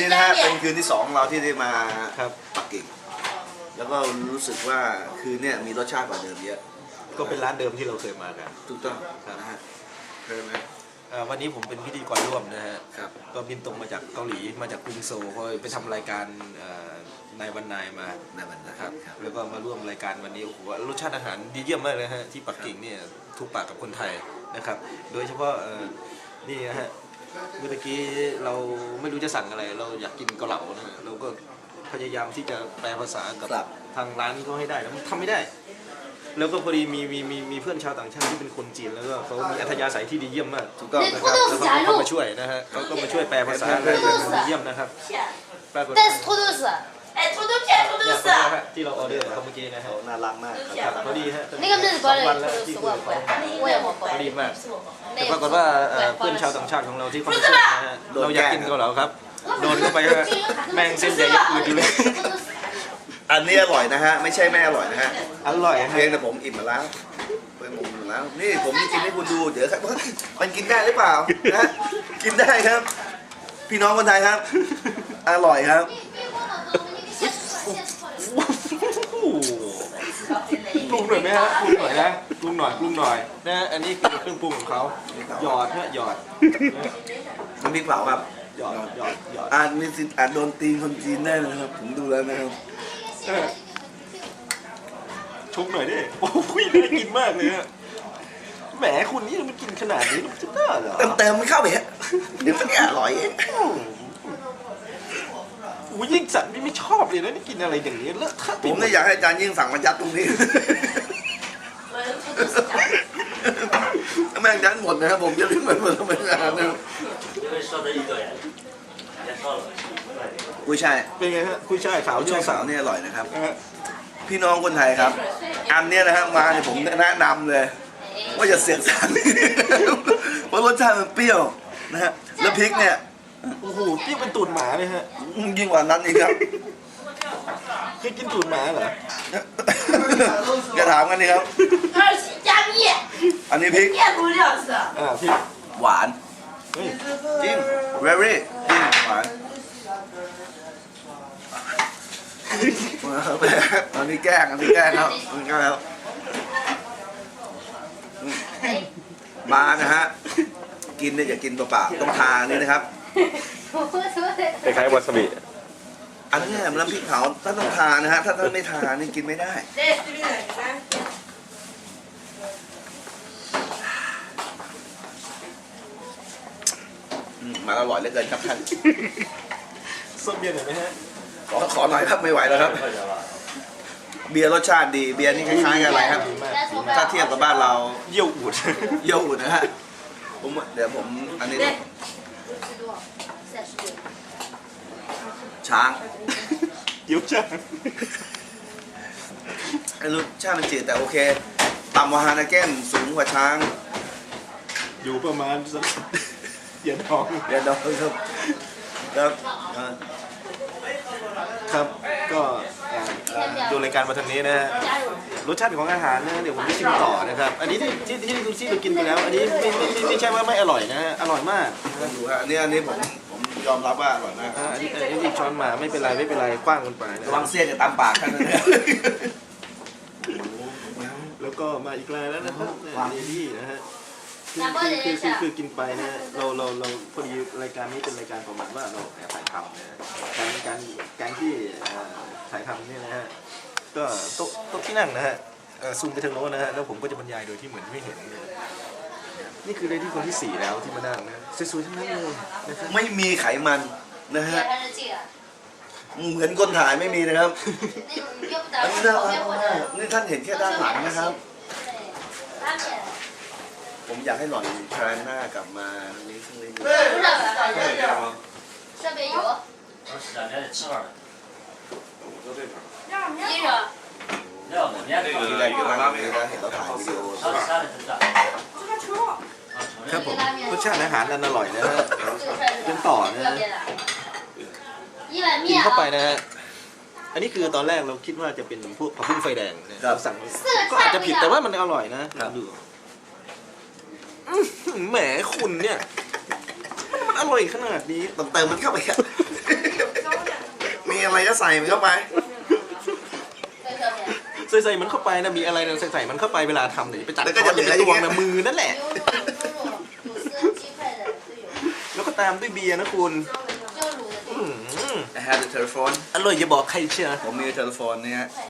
นี่นะฮะเป็นคืนที่สองของเราที่ได้มาครับ ปักกิ่ง แล้วก็รู้สึกว่าคืนเนี่ยมีรสชาติกว่าเดิมเยอะก็เป็นร้านเดิมที่เราเคยมากัน ถูกต้องนะฮะเคยไหมเอ่อวันนี้ผมเป็นพิธีกรร่วมนะฮะครับ ก็บินตรงมาจากเกาหลีมาจากกรุงโซลเพราะไปทำรายการเอ่อนายวันนายมาในวันนะนะคครัรับบครับแล้วก็มาร่วมรายการวันนี้โอ้โหรสชาติอาหารดีเยี่ยมมากเลยฮะที่ปักกิ่งเนี่ยถูกปากกับคนไทยนะครับ โดยเฉพาะเอ่อนี่นะฮะ เมื่อตะกี้เราไม่รู้จะสั่งอะไร เราอยากกินเกาเหลานะฮะเราก็พยายามที่จะแปลภาษากับ ครับ ทางร้านเขาให้ได้แล้วมันทำไม่ได้ แล้วก็พอดีมีมีมีมีเพื่อนชาวต่างชาติที่เป็นคนจีนแล้วก็เขามีอัธยาศัยที่ดีเยี่ยมมาก ถูกต้อง นะครับแล้วเขาก็เข้ามาช่วยนะฮะเขาก็มาช่วยแปลภาษาอะไรดีเยี่ยมนะครับปรากฏ 但是土豆丝， 哎，土豆片，土豆 เนี่ย 丝 เขา。ที่เราออเดอร์เขาเมื่อกี้นะฮะ เขาน่ารักมากครับ ครับพอดีฮะ 那个日 สอง 本 วัน 人 แล้ว 土豆 ที่ 丝 คุ 我 ย 也 กับ 不 เขา 会，我也不 พอดี 会。 มาก 那 แต่ 也 ปราก 不 ฏ 是 ว่าเอ่อ 我 เพื่อน 也 ชาว 不 ต่างชาติของเราที่เขามาช่วยนะฮะเราอยากกินเกาเหลาครับโดนเข้าไปฮะแม่งเส้นใหญ่ยักษ์อืดอยู่เลย อันนี้อร่อยนะฮะไม่ใช่ไม่อร่อยนะฮะ อร่อย เพี ฮะ ยงแต่ผมอิ่มมาแล้วเป็นผมอิ่มมาแล้ว นี่ผมจะกินให้คุณดูเดี๋ยวครับว่ามันกินได้หรือเปล่านะฮะกินได้ครับ พี่น้องคนไทยครับ อร่อยครับ ปรุงหน่อยไหมฮะปรุงหน่อยนะปรุงหน่อยปรุงหน่อยนะอันนี้คือเครื่องปรุงของเขาหยอดฮะหยอดน้ำพริกเผาครับหยอดหยอดหยอดอาจมีสิทธิ์อาจโดนตีนคนจีนได้นะครับ ผมดูแล้วนะครับเออชุบหน่อยดิโอ้ยน่ากินมากเลยฮะแหมคุณนี่มันกินขนาดนี้มันจะได้เหรอเติมเติมมันเข้าไปฮะเดี๋ยวมันจะอร่อยเอง โอ้ยยิ่งสันนี่ไม่ชอบเลยนะนี่กินอะไรอย่างนี้เลอะเทอะ ผมเลยอยากให้อาจารย์ยิ่งสั่งมายัดตรงนี้ 我用土豆丝夹。 แม่งยัดหมดนะครับผมจะรีบไปหมดทำไมนะครับ 因为说的一个人，也说了。 กุ้ยช่าย เป็นไงฮะกุ้ยช่ายขาว กุ้ย เจ้า ช่าย สา สาว วเนี่ยอร่อยนะครับ นะฮะ พี่น้องคนไทยครับ อันเนี้ยนะครับมาเนี่ยผมแนะนำเลย ว่าจะเสียงสั่ง เพราะรสชาติมันเปรี้ยวนะฮะแล้วพริกเนี่ย โอ้โหเปรี้ยวเป็นตูดหมาเลยฮะ ยิ่งกว่านั้นอีกครับ เคยกินตูดหมาเหรอ อย่าถามกันนี่ครับ 二七加面， อันนี้พริก 面不料是。 อ่าพี่ หวาน เฮ้ย จริง very จริงหวานอันนี้แกล้งอันนี้แกล้งครับอันนี้แกล้งครับอืมมานะฮะ กินเนี่ยอย่ากินเปล่าๆต้องทานนี่นะครับ คล้ายวาซาบิอันนี้แหละน้ำพริกเผาท่านต้องทานนะฮะถ้าท่านไม่ทานนี่กินไม่ได้มาอร่อยเหลือเกินครับท่าน ส้มเบียร์หน่อยไหมฮะขอขอหน่อยครับไม่ไหวแล้วครับ เบียร์รสชาติดี เบียร์นี่คล้ายๆกับอะไรครับ ถ้าเทียบกับบ้านเราเยี่ยวอุดเยี่ยวอุดนะฮะผมเดี๋ยวผมอันนี้ ช้างเยี่ยวจ้าไอ้รสชาติมันจืดแต่โอเคต่ำกว่าฮานาเก้นสูงกว่าช้างอยู่ประมาณสักเหยียดทองเดี๋ยวเราครับแล้วเอ่อครับก็อ่าอ่า ดูรายการมาทางนี้นะฮะรสชาติของอาหารนะเดี๋ยวผมจะชิมต่อนะครับ อันนี้ที่ที่ที่ที่ที่เรากินไปแล้ว อันนี้ไม่ไม่ไม่ไม่ใช่ว่าไม่อร่อยนะฮะอร่อยมากลองดูฮะอันนี้อันนี้ผมผมยอมรับว่าอร่อยมากอ่าอันนี้อันนี้ที่ช้อนมาไม่เป็นไรไม่เป็นไรกว้างกันไปนะระวังเสี้ยนจะตามปากท่านนะเนี่ยแล้วก็มาอีกแล้วนะครับเดลี่นะฮะคือคือคือคือกินไปนะเราเราเราพอดีรายการนี้เป็นรายการประมาณว่าเราแอบถ่ายทำนะฮะการการการที่เอ่อ ถ่ายทำเนี่ยนะฮะก็โต๊ะโต๊ะที่นั่งนะฮะเอ่อซูมไปทางโน้นนะฮะแล้วผมก็จะบรรยายโดยที่เหมือนไม่เห็นเนี่ยนี่คือเลดี้คนที่สี่แล้วที่มานั่งนะสวยๆทั้งนั้นเลยนะครับ ไม่มีไขมันนะฮะ 还是这个， เหมือนคนถ่ายไม่มีนะครับ 那种约不 อัน 着 นี้ 旁 น่า 边 รัก 或者 มากนี่ท่านเห็นแค่ด้านหลังนะครับ 拉面， ผมอยากให้หล่อนแทนหน้ากลับมาตรงนี้สักนิดหนึง 不是上面有我是两边的吃法的， 一着，料的面 ทีแรกอยู่บ้านนี้นะเห็นเราถ่ายวิดีโอ 烧的沙的很大。啊，承 ครับ 认 ผมรสชาติอาหารอันอร่อยนะฮะ 这个菜是 เป็นต่อนะ 特别的，一碗 กิน 面 เข้าไป 啊， นะฮะ อันนี้คือตอนแรกเราคิดว่าจะเป็นพวกผักบุ้งไฟแดงนะเราสั่ง 四个 ก็อาจ 菜 จะ 不 ผิ 一 ดแต่ว่า 样， มันอร่อยนะลองดูอื้อหือแหมคุณเนี่ย มันมันอร่อยขนาดนี้ ต้องเติมมันเข้าไปครับ ใส่มันเข้าไป 在这边。ใส่ใส่มันเข้าไปนะมีอะไรเนี่ยใส่ใส่มันเข้าไปเวลาทำเนี่ยไปจัด แล้วก็จะ ช้อนอย่าไป เหลือ ตวง อย่างเงี้ นะ ย มือนั่นแหละ 牛肉、猪肉、吐司、鸡块的都有， แล้วก็ตามด้วยเบียร์นะคุณ 就卤的 อื้อหือ I have the telephone อร่อยอย่าบอกใครเชียว ผมมีโทรศัพท์เนี่ย